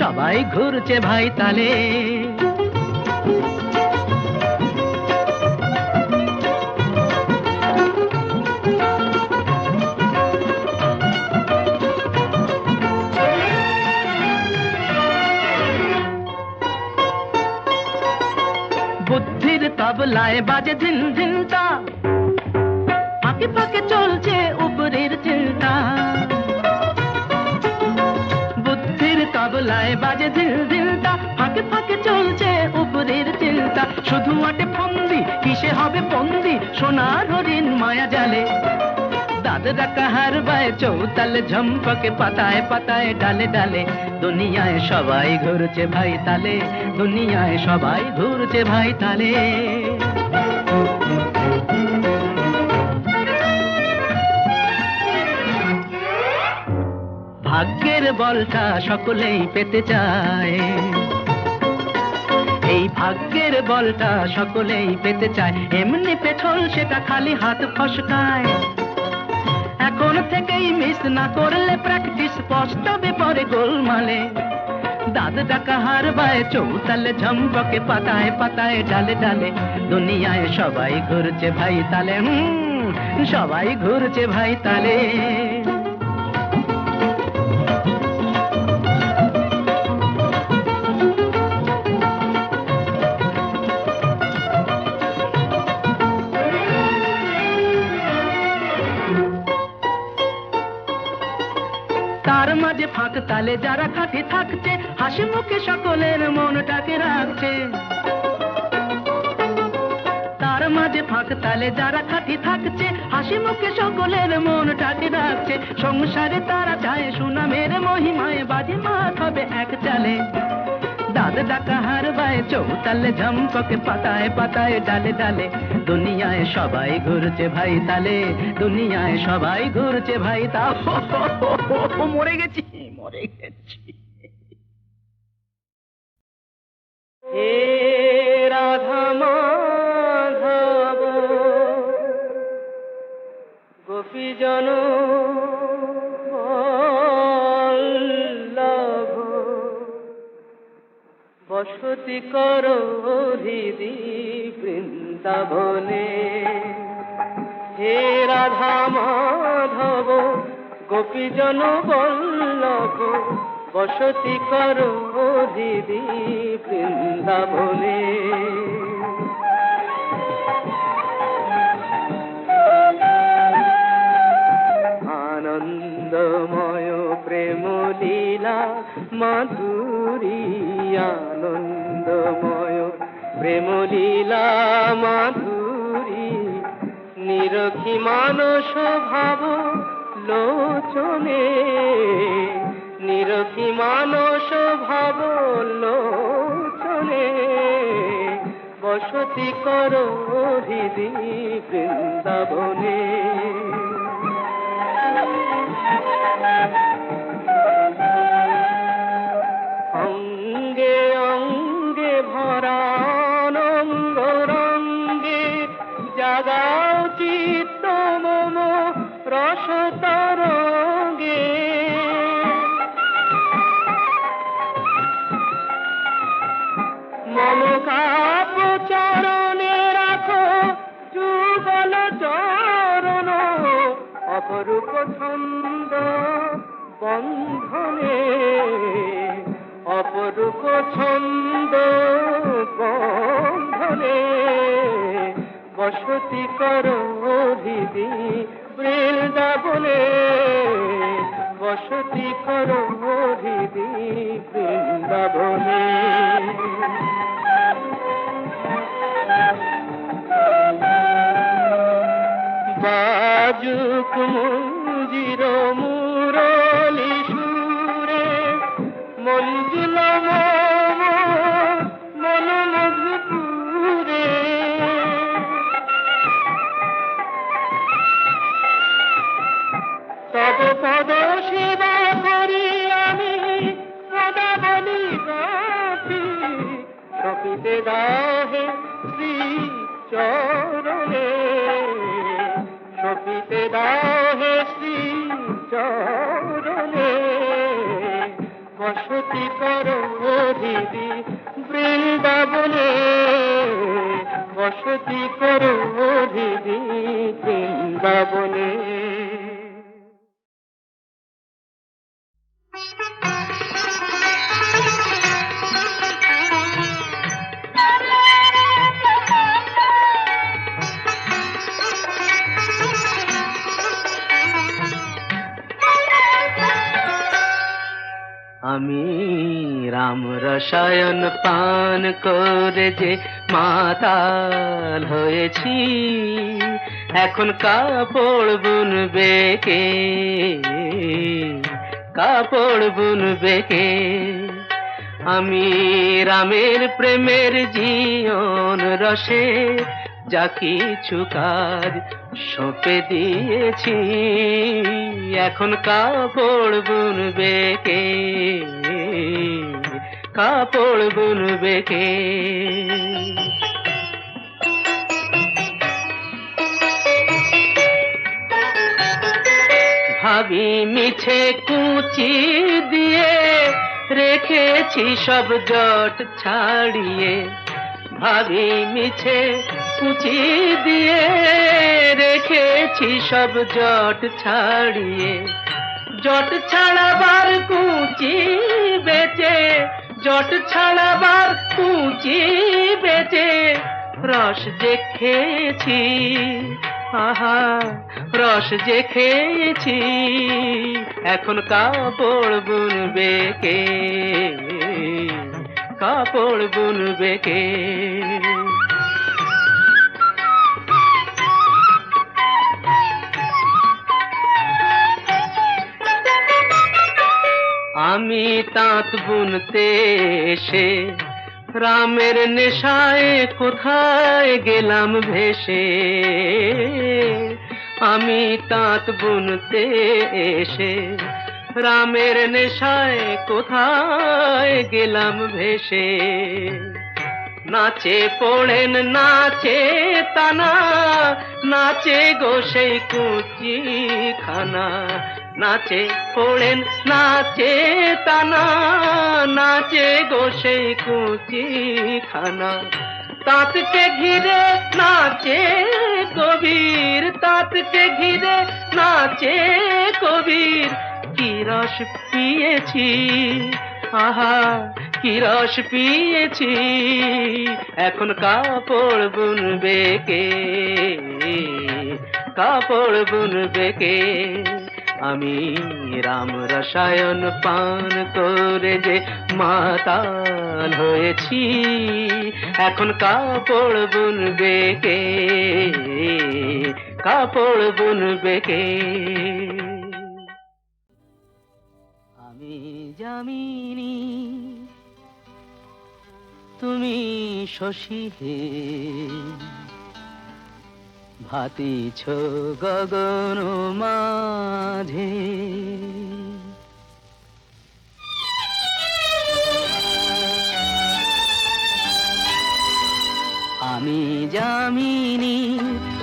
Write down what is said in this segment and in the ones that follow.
সবাই ঘুরছে ভাই তালে। বুদ্ধির তবলায় বাজে ঝিন ঝিনটা ফাঁকে ফাঁকে চলছে বাজে দিল ঝিনটা ফাঁকে ফাঁকে চলছে উপরের চিন্তা শুধু আটে ফন্দি, কিসে হবে পন্দি, সোনার হরিণ মায়া জালে। দাদরা কাহার বায় চৌতালে ঝম্পকে পাতায় পাতায় ডালে ডালে। দুনিয়ায় সবাই ঘুরছে ভাই তালে, দুনিয়ায় সবাই ঘুরছে ভাই তালে। ভাগ্যের বলটা সকলেই পেতে চায়। এই ভাগ্যের বলটা সকলেই পেতে চায়। এমনি পেছল সেটা খালি হাত ফসকায়। এখন থেকেই মিস না করলে প্র্যাকটিস পস্তাবে পরে গোলমালে। দাদ ডাকা হার বায় চৌতালে ঝম্পকে পাতায় পাতায় ডালে ডালে। দুনিয়ায় সবাই ঘুরছে ভাই তালে সবাই ঘুরছে ভাই তালে। তালে যারা খাটি থাকছে, হাসি মুখে সকলের মনটাকে রাখছে। তার মাঝে ফাঁক তালে যারা খাটি থাকছে, হাসি মুখে সকলের মনটাকে রাখছে। সংসারে তারা চায় সুনামের মহিমায় বাজি মাত হবে এক চালে। দাদ ডাকা হার বায় চৌতালে ঝম্পকে পাতায় পাতায় ডালে ডালে। দুনিয়ায় সবাই ঘুরছে ভাই তালে, দুনিয়ায় সবাই ঘুরছে ভাই তা মরে গেছি। মরে গেছি। হে রাধা মাধব গোপীজন বসতি কর হৃদি বৃন্দাবনে। হে রাধা মাধব গোপীজন বল্লভ, বসতি কর হৃদি বৃন্দাবনে। আনন্দময় প্রেম লীলা মাধুরী, আনন্দময় প্রেম লীলা মাধুরী নিরখি মানস ভাব লোচনে নিরখি মানস ভাব লোচনে বসতি কর হৃদি বৃন্দাবনে। অপরূপ ছন্দ বন্ধনে অপরূপ ছন্দ বন্ধনে বসতি কর হৃদি বৃন্দাবনে বসতি কর হৃদি বৃন্দাবনে বাজুক মুজির মুরলি সুরে মঞ্জুল আমি রাম রসায়ন পান করে যে মাতাল হয়েছি, এখন কাপড় বুনবে কে কাপড় বুনবে কে আমি রামের প্রেমের জীবন রসে যা কিছু কাজ সঁপে দিয়েছি। এখন কাপড় বুনবে কে? কাপড় বুনবে কে? ভাবি মিছে কুচি দিয়ে রেখেছি সব জট ছাড়িয়ে। ভাবি মিছে কুচি দিয়ে রেখেছি সব জট ছাড়িয়ে। জট ছাড়াবার কুচি বেচে, জট ছাড়াবার কুচি বেচে, রস যে খেয়েছি, আহা, রস যে খেয়েছি, এখন কাপড় বুনবে কে? কাপড় বুনবে কে? আমি তাঁত বুনতে এসে রামের নেশায় কোথায় গেলাম ভেসে? আমি তাঁত বুনতে এসে রামের নেশায় কোথায় গেলাম ভেসে? নাচে পড়েন, নাচে তানা, নাচে গো সেই কুচি খানা নাচে পড়েন নাচে তানা, নাচে গো সেই কুচি খানা তাঁতকে ঘিরে নাচে কবির, তাঁতকে ঘিরে নাচে কবির। কি রস পিয়েছি, আহা, কি রস পিয়েছি। এখন কাপড় বুনবে কে? কাপড় বুনবে কে? আমি রাম রসায়ন পান করে যে মাতাল হয়েছি, এখন কাপড় বুনবে কে? কাপড় বুনবে কে? আমি জামিনী তুমি শশী হে। ভাতিছ গগন মাঝে। আমি জামিনী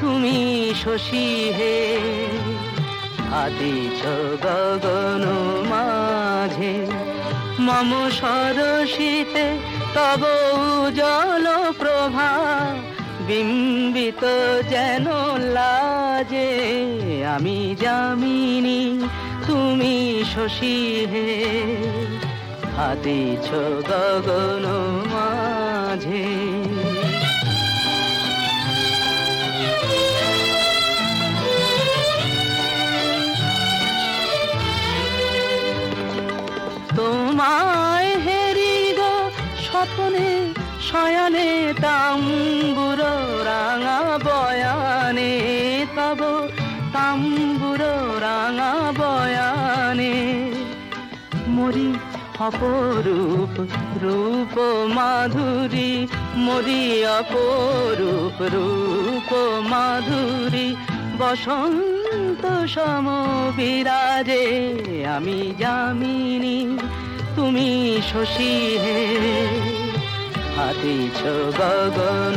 তুমি শশী হে। ভাতিছ গগন মাঝে, মম সরসিতে তব জল প্রভা। বিম্বিত যেন লাজে, আমি জামিনী তুমি শশী হে। হাতিছ গগন মাঝে। তোমায় হেরি গো স্বপ্নে, শয়নে তাম্বুর রাঙা বয়ানে তব তাম্বুর রাঙা বয়ানে। মরি অপরূপ রূপ মাধুরী, মরি অপরূপ রূপ মাধুরী। বসন্ত সম বিরাজে আমি জামিনী তুমি শশী হে। হাত হাতিছ গগন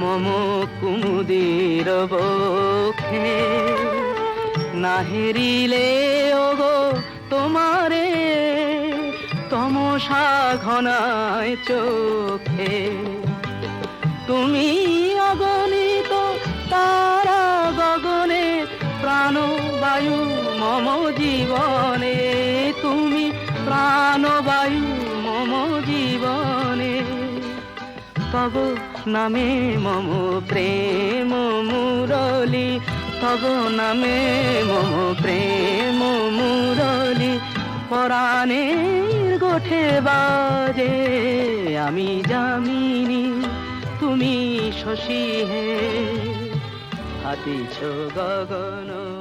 মম কুমুদির বক্ষে। না হেরিলে ওগো তোমারে, তমসা ঘনায় চোখে। তুমি অগণিত তারা গগনে প্রাণ বায়ু মম জীবনে। তুমি প্রাণ বায়ু মম জীবনে। তব নামে মম প্রেম মুরলি, তব নামে মম প্রেম মুরলি। পরাণের গোঠে বাজে, আমি জামিনী তুমি শশী হে। হাতিছ গগন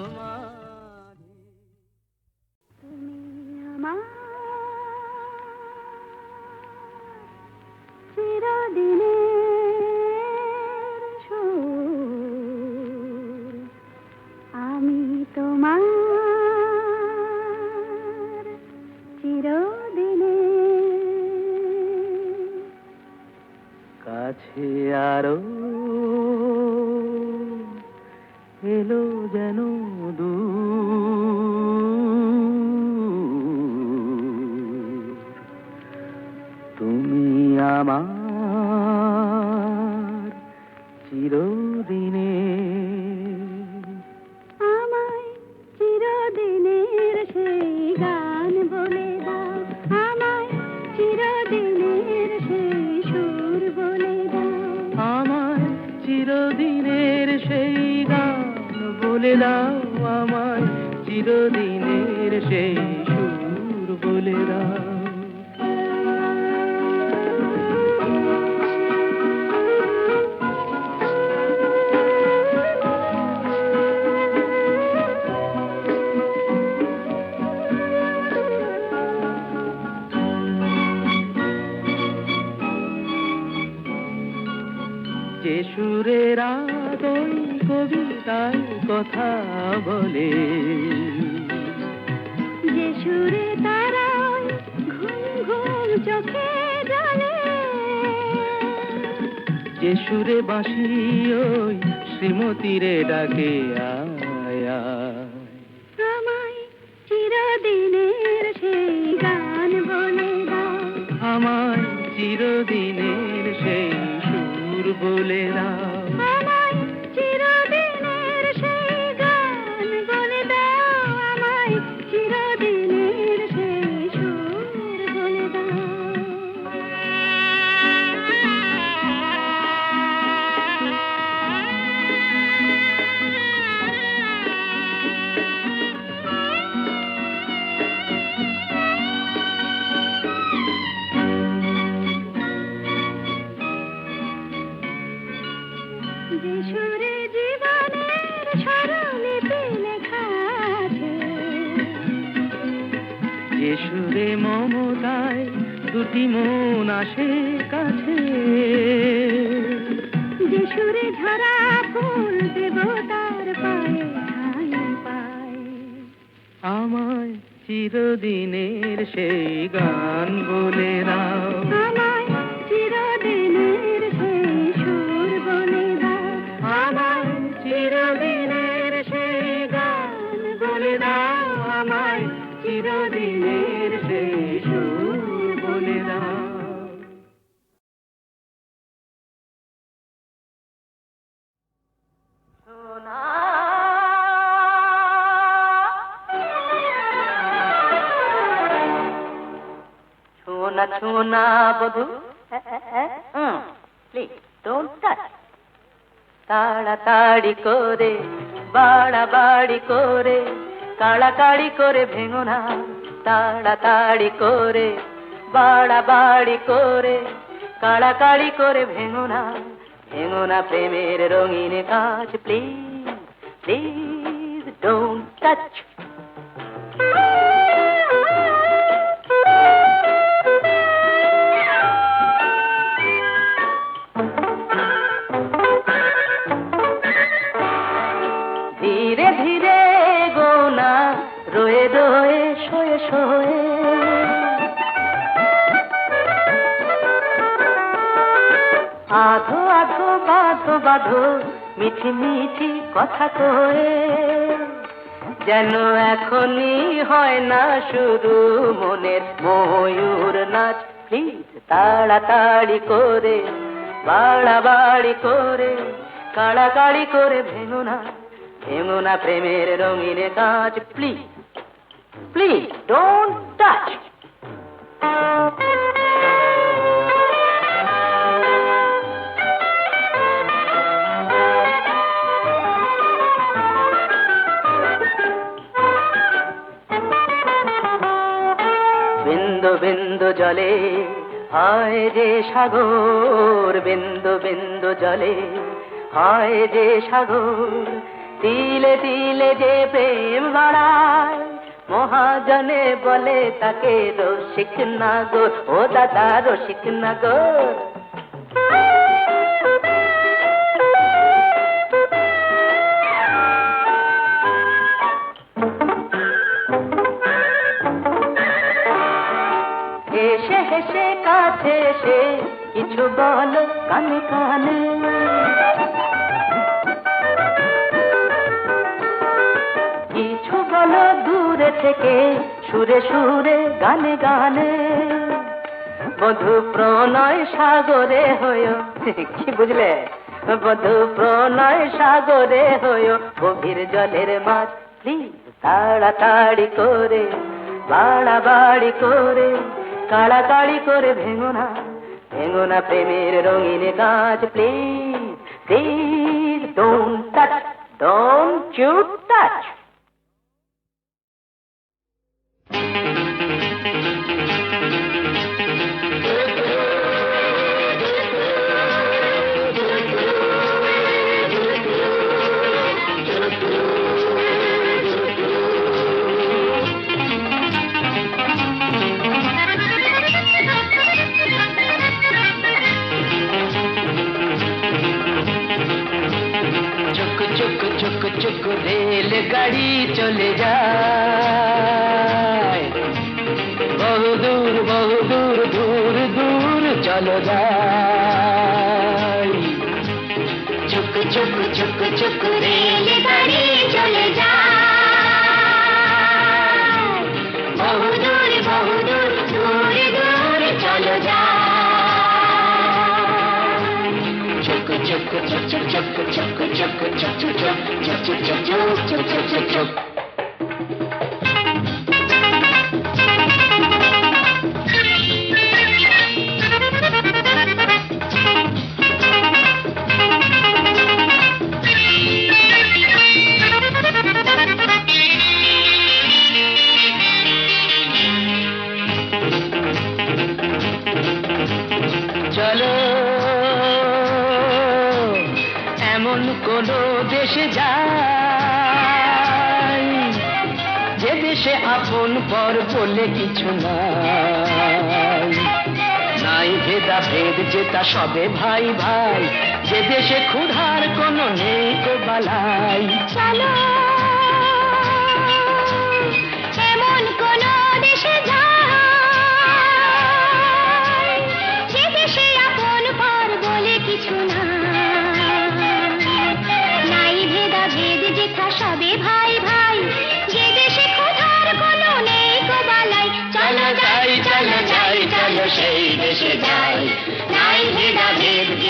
চিরদিনের সেই গান বলে দাও আমায়। চিরদিনের সেই সুর বলে দাও। কথা বলে। যে সুরে তারা ঘুম ঘুম চোখে জলে যে সুরে বাঁশি ওই শ্রীমতীরে ডাকে আয় দুটি মন আসে কাছে। সুরে ঝরা ফুল দেবতার পায়ে ঠাঁই পায়। আমায় চিরদিনের সেই গান বলে দাও। Chuna, বধু। প্লিজ ডোন্ট টাচ তাড়াতাড়ি করে বাড়াবাড়ি করে কাড়াকাড়ি করে ভেঙো না। তাড়াতাড়ি করে বাড়াবাড়ি করে কাড়াকাড়ি করে ভেঙো না। ভেঙো না প্রেমের রঙিন কাজ প্লিজ প্লিজ ডোন্ট বাধো মিঠি মিঠি কথা কয়ে। যেন এখনই হয় না শুধু মনের ময়ূর নাচ প্লিজ তাড়াতাড়ি করে, বাড়াবাড়ি করে, কাড়াকাড়ি করে ভেঙো না ভেঙো না প্রেমের রঙিনে কাজ প্লিজ প্লিজ ডোন্ট টাচ বিন্দু জলে, হায় যে সাগর, বিন্দু বিন্দু জলে, হায় যে সাগর, তিলে তিলে যে প্রেম বাড়ায় মহাজনে বলে তাকে রসিক গো, ও দাদা রসিক নাগর বলো কানে কানে। কিছু বলো দূরে থেকে, সুরে সুরে গানে গানে। বধু প্রণয় সাগরে হয় কি বুঝলে? বধু প্রণয় সাগরে হয় গভীর জলের মাছ প্লিজ তাড়াতাড়ি করে, বাড়াবাড়ি করে, কাড়াকাড়ি করে ভেঙো না। ভেঙো না প্রেমের রঙিন কাজ please please don't touch don't you Çek çek çek çek ভেদা ভেদ যেটা সবে ভাই ভাই যে দেশে ক্ষুধার কোনো নেই বালাই। চলো।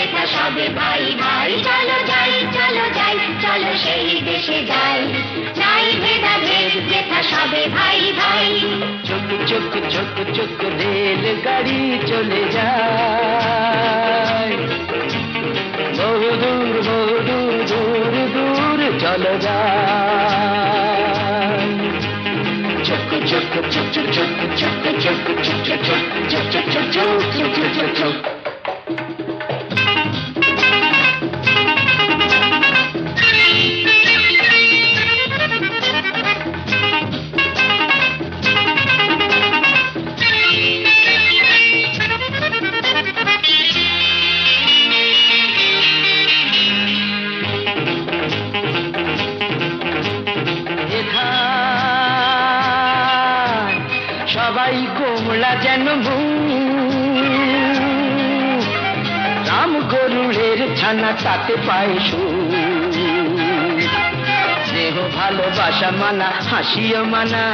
যেথা সবে ভাই ভাই চলো যাই চলো যাই চলো সেই দেশে যাই নাই ভেদা ভেদ যেথা সবে ভাই ভাই চুক চুক চুক চুক রেল গাড়ি চলে যায় বহু দূর বহু দূর দূর দূর চলে যায় চুক চুক চুক চুক চুক চুক চুক চুক চুক চুক চুক চুক চুক চুক চুক ছানা তাতে পায় স্নেহ ভালোবাসা মানা, হাসিও মানা,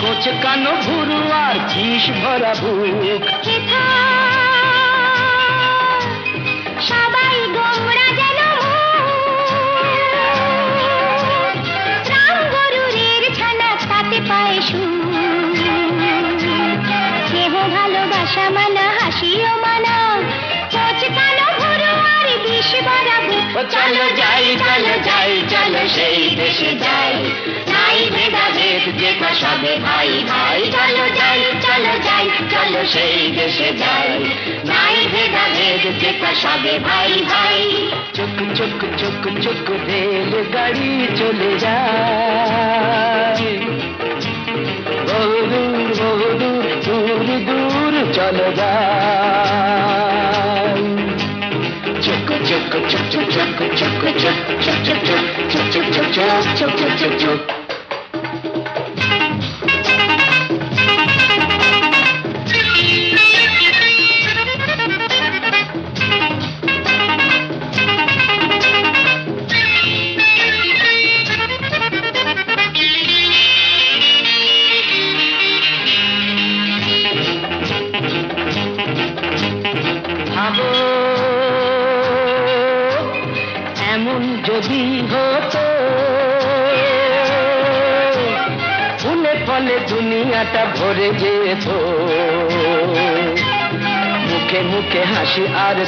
কোচ কানো ভুরু আর খিস ভরা বুক। ও চলো যাই চলো যাই, চলো সেই দেশে যাই। নাই ভেদাভেদ যেটা সবে ভাই ভাই। চলো যাই চলো যাই, চলো সেই দেশে যাই। নাই ভেদাভেদ যেটা সবে ভাই ভাই। চুক চুক চুক চুক রেল গাড়ি চলে যায়। বহু দূর বহু দূর দূর দূর, চলে যায়। chug chug chug chug chug chug chug chug chug chug chug chug chug chug chug chug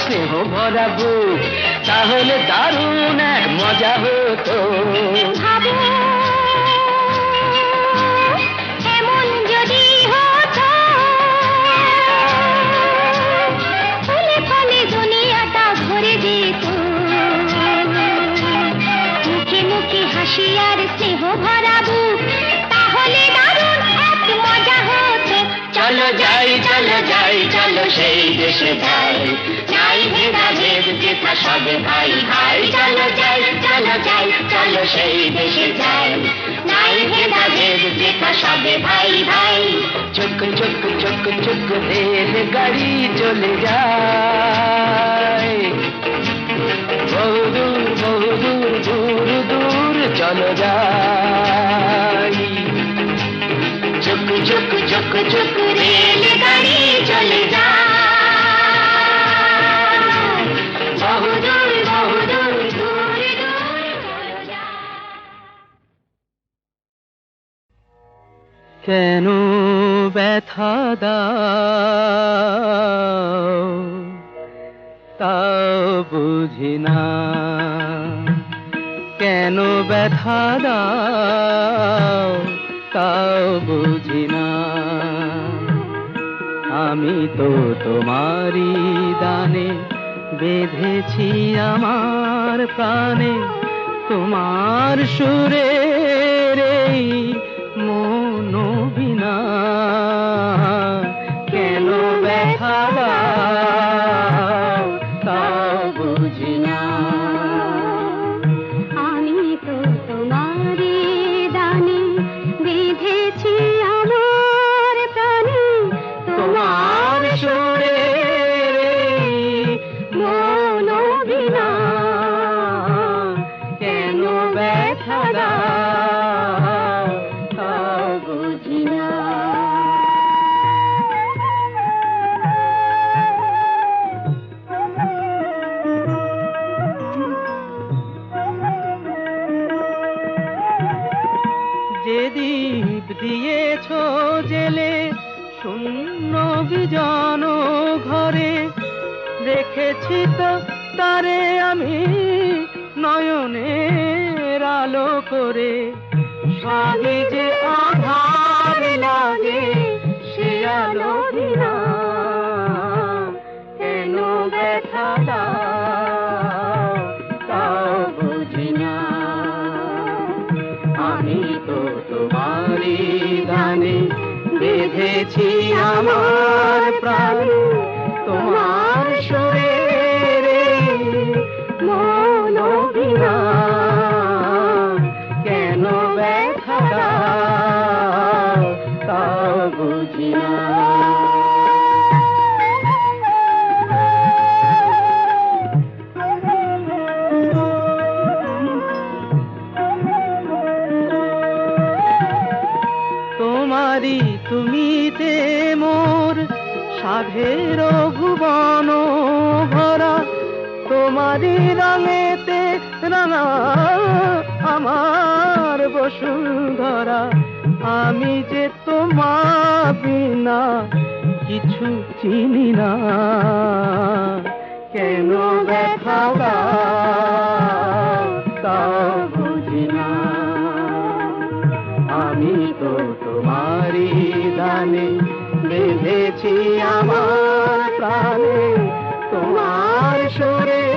স্নেহ ভরাবো তাহলে দারুণ এক মজা হতো। খুশিয়ার স্নেহ তাহলে দারুণ এক মজা হতো। চলো যাই চলো যাই চলো সেই দেশে যাই। যাই ভেদাভেদ যেটা সবে ভাই ভাই। চলো যাই চলো যাই চলো সেই দেশে যাই। নাই ভেদাভেদ যেটা সবে ভাই ভাই। চুক চুক চুক চুক রেল গাড়ি চলে যায়। বহু দূর বহু দূর দূর দূর চলো যাই। চুক চুক চুক চুক রেল গাড়ি চলে যায়। কেন ব্যথা দাও? তাও বুঝি না। কেন ব্যথা দাও? তাও বুঝি না। আমি তো তোমারই দানে বেঁধেছি আমার প্রাণে। তোমার সুরে রে করে স্বামী যে আধার লাগে সে আলো কেন ব্যথা আমি তো বেঁধেছি আমার হইতে মোর সাধের ভুবন ভরা। তোমারি রঙেতে রাঙা আমার বসুন্ধরা। আমি যে তোমার বিনা কিছু চিনি না। কেন ব্যথা তা বুঝি না। আমি তো জানে বেঁধেছি আমার প্রাণে। তোমার সুরে